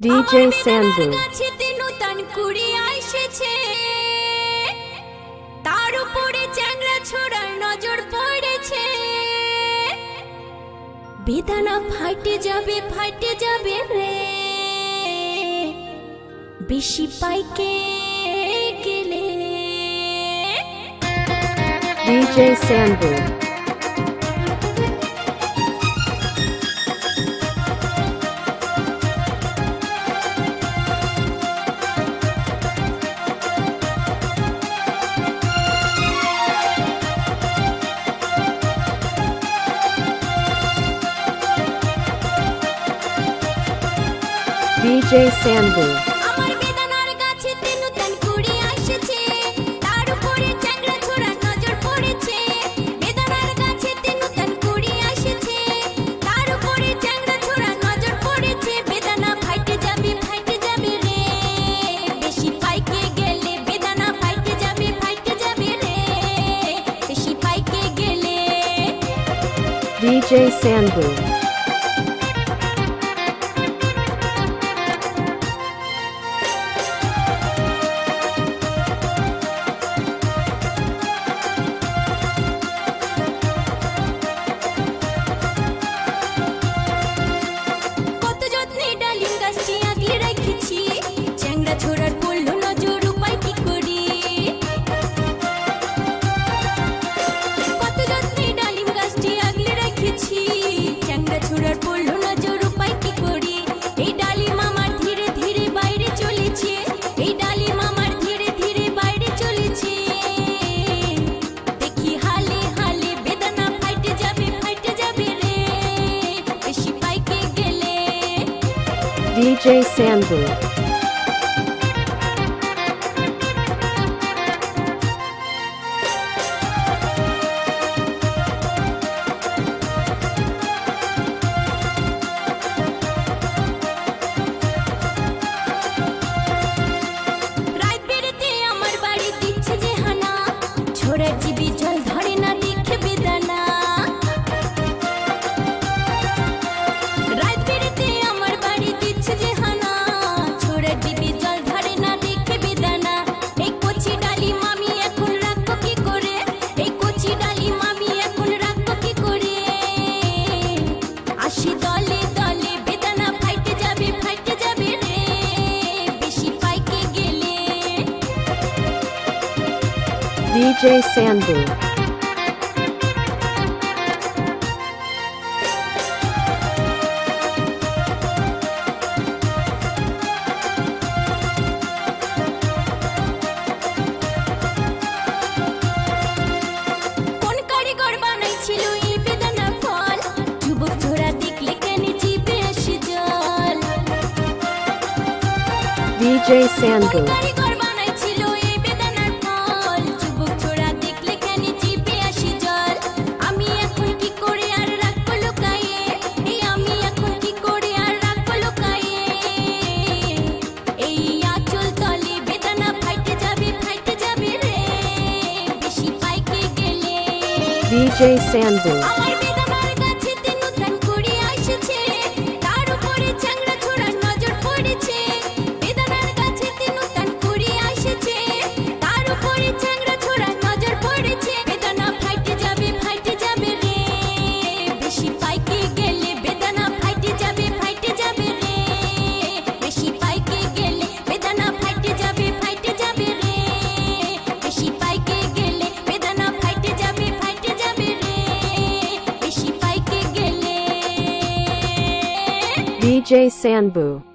DJ Sandu. তার উপরে নজর পড়েছে বেদানা ফাটে যাবে ফাটে যাবে রে বেশি পাইকে গেলে DJ Sandu. DJ Sambu. DJ Sandboom. DJ Sambu. DJ Sandy. DJ Sandboot. DJ Sandbo. BJ Sanbu.